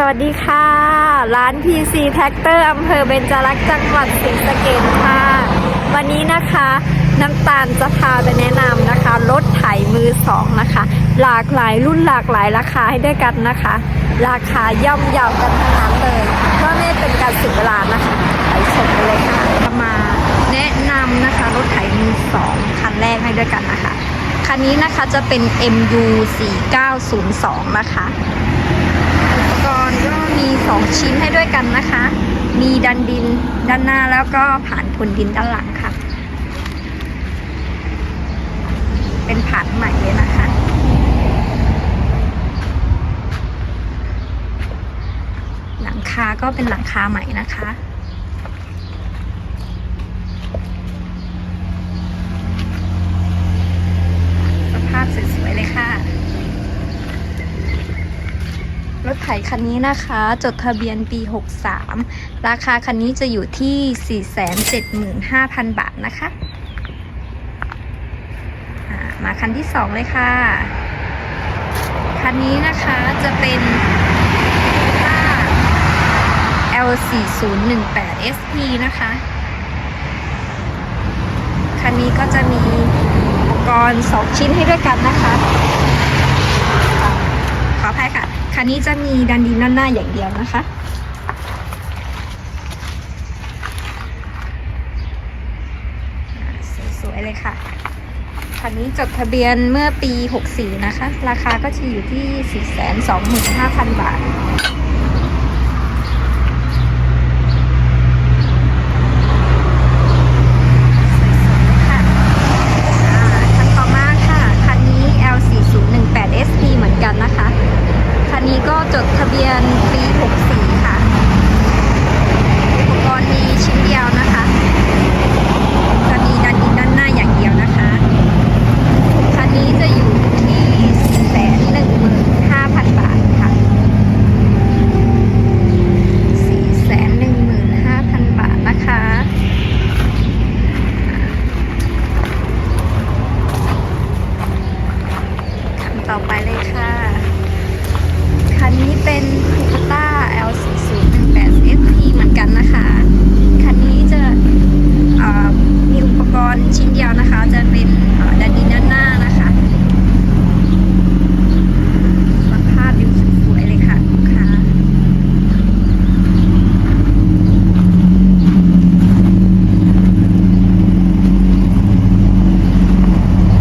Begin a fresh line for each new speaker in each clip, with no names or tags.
สวัสดีค่ะ ร้าน PC Tractor อำเภอเบญจรักษ์จังหวัดศรีสะเกษค่ะ วันนี้นะคะน้ำตาลจะพาไปแนะนำนะคะ รถไถมือสองนะคะ หลากหลายรุ่นหลากหลายราคาให้ด้วยกันนะคะ ราคาย่อมเยาวกันทั้งนั้นเลยเพื่อไม่เป็นการเสียเวลานะคะ ไปชมกันเลยค่ะจะมาแนะนำนะคะ รถไถมือสองคันแรกให้ด้วยกันนะคะ คันนี้นะคะจะเป็น MU 4902นะคะ มี 2 ชิ้นให้ด้วยกันนะคะ มีดันดินด้านหน้าแล้วก็ผ่านพรวนดินด้านหลังค่ะ เป็นผ่านใหม่เลยนะคะหลังคาก็เป็นหลังคาใหม่นะคะ สภาพสวยๆเลยค่ะ รถ ไถคันนี้นะคะ จดทะเบียนปี 63 ราคาคันนี้จะอยู่ที่ 475,000 บาทนะคะมาคันที่ 2 เลยค่ะ คันนี้นะคะจะเป็น L4018 SP นะคะ คันนี้ก็จะมีอุปกรณ์ 2 ชิ้นให้ด้วยกันนะคะ คันนี้จะมีดันดินด้านหน้าอย่างเดียวนะคะ สวยๆเลยค่ะ คันนี้จดทะเบียนเมื่อปี 64 นะคะ ราคาก็จะอยู่ที่ 425,000 บาท ค่ะอ่าคันต่อมาค่ะ คันนี้ L4018 SP เหมือนกันนะคะ คันนี้ก็จดทะเบียนปี 64 ค่ะ อุปกรณ์มีชิ้นเดียวนะคะ จะมีดันดินด้านหน้าอย่างเดียวนะคะ คันนี้จะอยู่ที่แสนหนึ่งหมื่นห้าพันบาทค่ะสี่แสนหนึ่งหมื่นห้าพันบาทนะคะ คันต่อไปเลยค่ะ คันนี้เป็น Toyota L4018 SP เหมือนกันนะคะ คันนี้จะเอ่อมีอุปกรณ์ชิ้นเดียวนะคะ จะเป็นเอ่อดันดินด้านหน้านะคะสภาพดูสวยๆเลยค่ะลูกค้า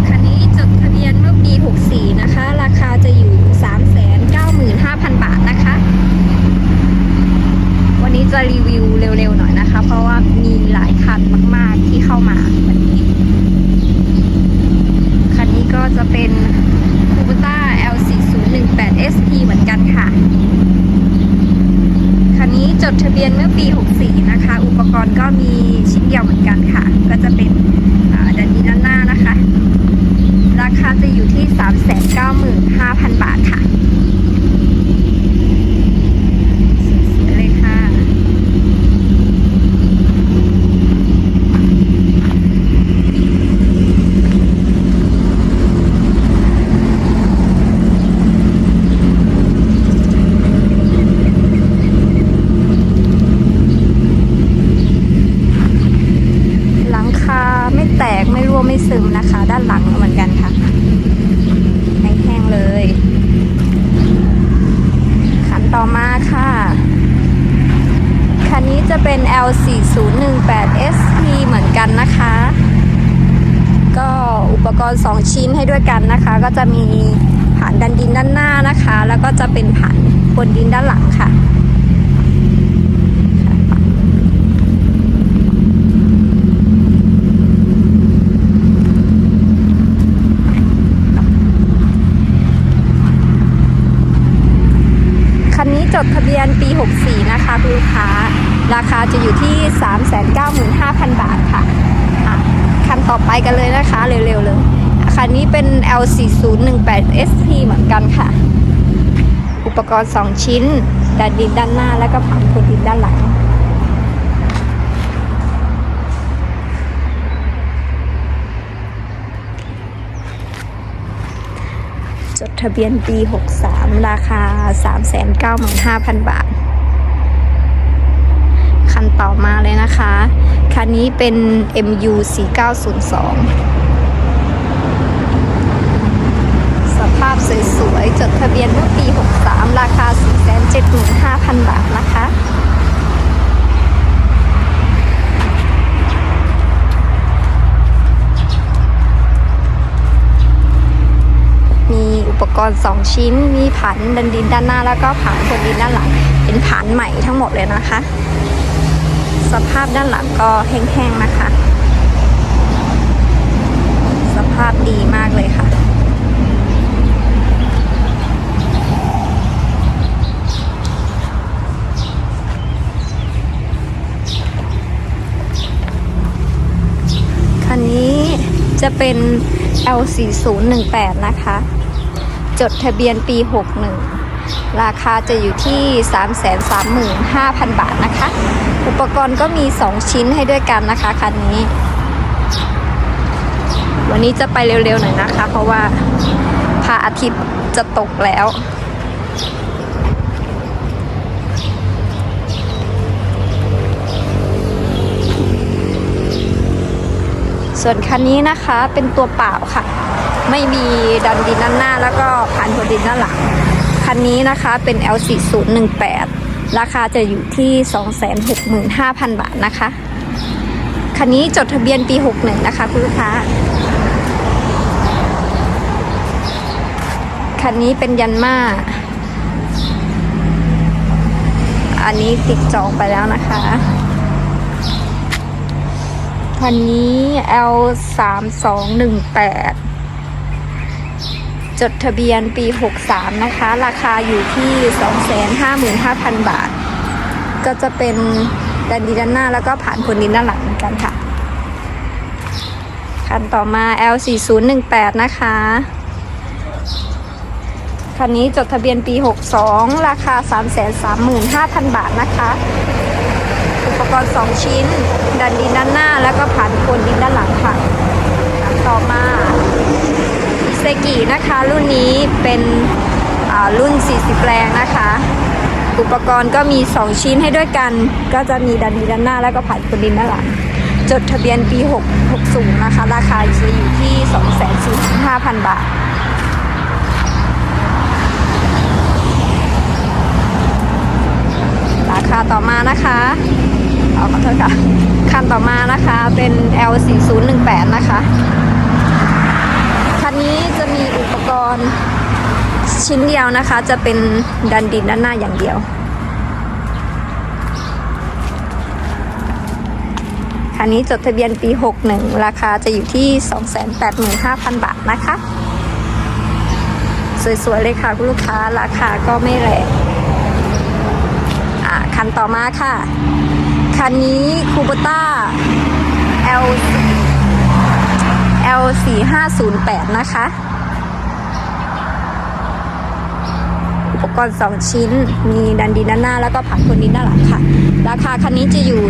คันนี้จดทะเบียนเมื่อปี 64 นะคะ ราคาจะอยู่ 395,000 บาทนะคะ วันนี้จะรีวิวเร็วๆหน่อยนะคะ เพราะว่ามีหลายคันมากๆที่เข้ามาวันนี้ คันนี้ก็จะเป็น Kubota L4018 SP เหมือนกันค่ะ คันนี้ จดทะเบียนเมื่อปี 64 นะคะ อุปกรณ์ก็มีชิ้นเดียวเหมือนกันค่ะ ก็จะเป็นดันดีด้านหน้านะคะ ราคาจะอยู่ที่ 395,000 บาทค่ะสวยๆเลยค่ะ หลังคา ไม่แตกไม่รั่วไม่ซึมนะคะ ด้านหลังเหมือนกันค่ะแห้งๆเลย ขันต่อมาค่ะคันนี้จะเป็น L4018 SP เหมือนกันนะคะ ก็อุปกรณ์ 2 ชิ้นให้ด้วยกันนะคะ ก็จะมีผ่านดันดินด้านหน้านะคะ แล้วก็จะเป็นผ่านบนดินด้านหลังค่ะ จดทะเบียนปี 64 นะคะคุณลูกค้า ราคาจะอยู่ที่ 395,000 บาทค่ะคันต่อไปกันเลยนะคะ เร็วๆเลยคันนี้เป็น L4018 SP เหมือนกันค่ะ อุปกรณ์ 2 ชิ้นดันดินด้านหน้าและก็ผังพรวนดินด้านหลัง จดทะเบียนปี63 ราคา 395,000 บาท คันต่อมาเลยนะคะ คันนี้เป็น MU 4902 สภาพสวยๆ จดทะเบียนเมื่อปี 63 ราคา 475,000 บาทนะคะ มีอุป กรณ์ 2 ชิ้น มีผันดันดินด้านหน้า แล้วก็ผันบนดินด้านหลัง เป็นผันใหม่ทั้งหมดเลยนะคะ สภาพด้านหลังก็แห้งๆนะคะ สภาพดีมากเลยค่ะคันนี้จะเป็น L4018 นะคะ จดทะเบียนปี 61 ราคาจะอยู่ที่ 335,000 บาทนะคะ อุปกรณ์ก็มี 2 ชิ้นให้ด้วยกันนะคะคันนี้ วันนี้จะไปเร็วๆหน่อยนะคะ เพราะว่าพระอาทิตย์จะตกแล้วส่วนคันนี้นะคะเป็นตัวเปล่าค่ะ ไม่มีดันดินด้านหน้า แล้วก็ผ่านหัวดินด้านหลัง คันนี้นะคะเป็น L4018 ราคาจะอยู่ที่ 265,000 บาทนะคะ คันนี้จดทะเบียนปี 61 นะคะคุณลูกค้า คันนี้เป็นยันมาอันนี้ติดจองไปแล้วนะคะ คันนี้ L 3 2 1 8 จดทะเบียนปี 63 นะคะ ราคาอยู่ที่ 255,000 บาท ก็จะเป็นดันดีด้านหน้าแล้วก็ผ่านคนดินด้านหลังเหมือนกันค่ะ คันต่อมา L 4 0 1 8 นะคะ คันนี้จดทะเบียนปี 62 ราคา 335,000 บาทนะคะ อุปกรณ์ 2 ชิ้น ดันดินด้านหน้าแล้วก็ผ่านโคนดินด้านหลังค่ะต่อมา ซกินะคะ รุ่นนี้เป็นรุ่น 40 แรงนะคะ อุปกรณ์ก็มี 2 ชิ้นให้ด้วยกัน ก็จะมีดันดินด้านหน้าแล้วก็ผ่านโคนดินด้านหลัง จดทะเบียนปี 6 60 นะคะ ราคาจะอยู่ที่ 245,000 บาทราคาต่อมานะคะขอโทษค่ะ คันต่อมานะคะเป็น L4018 นะคะ อุปกรณ์ชิ้นเดียวนะคะ จะเป็นดันดินด้านหน้าอย่างเดียว คันนี้จดทะเบียนปี 61 ราคาจะอยู่ที่ 285,000 บาทนะคะ สวยๆ เลยค่ะคุณลูกค้าราคาก็ไม่แรงคันต่อมาค่ะ คันนี้คูปต้า L L 4 5 0 8นะคะ อุป กรณ์2ชิ้น มีดันดินด้านหน้า แล้วก็ผักคนดินด้านหลังค่ะ ราคาคันนี้จะอยู่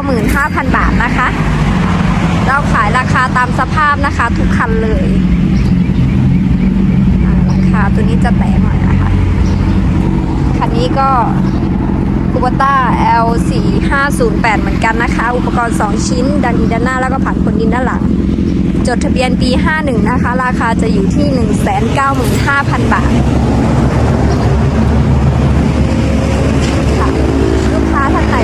195,000 บาทนะคะ เราขายราคาตามสภาพนะคะทุกคันเลยราคาตัวนี้จะแตกหน่อยนะคะ คันนี้ก็คูปต้า L 4 5 0 8 เหมือนกันนะคะ อุปกรณ์ 2 ชิ้น ดันดินด้านหน้าแล้วก็ผ่านคนดินด้านหลังจดทะเบียนปี 51 นะคะ ราคาจะอยู่ที่ 195,000 บาทค่ะลูกค้าท่านไหน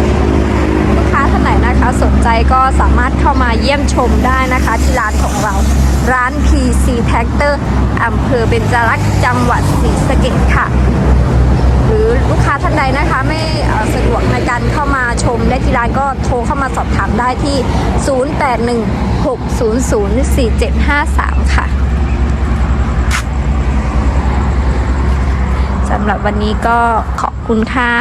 ลูกค้าท่านไหนนะคะ สนใจก็สามารถเข้ามาเยี่ยมชมได้นะคะที่ร้านของเรา ร้าน PC Tractor อำเภอเบญจรักษ์จังหวัดศรีสะเกษค่ะ หรือลูกค้าท่านใดนะคะ ไม่สะดวกในการเข้ามาชมได้ที่ร้านก็โทรเข้ามาสอบถามได้ที่ 0816004753 ค่ะสำหรับวันนี้ก็ขอบคุณค่ะ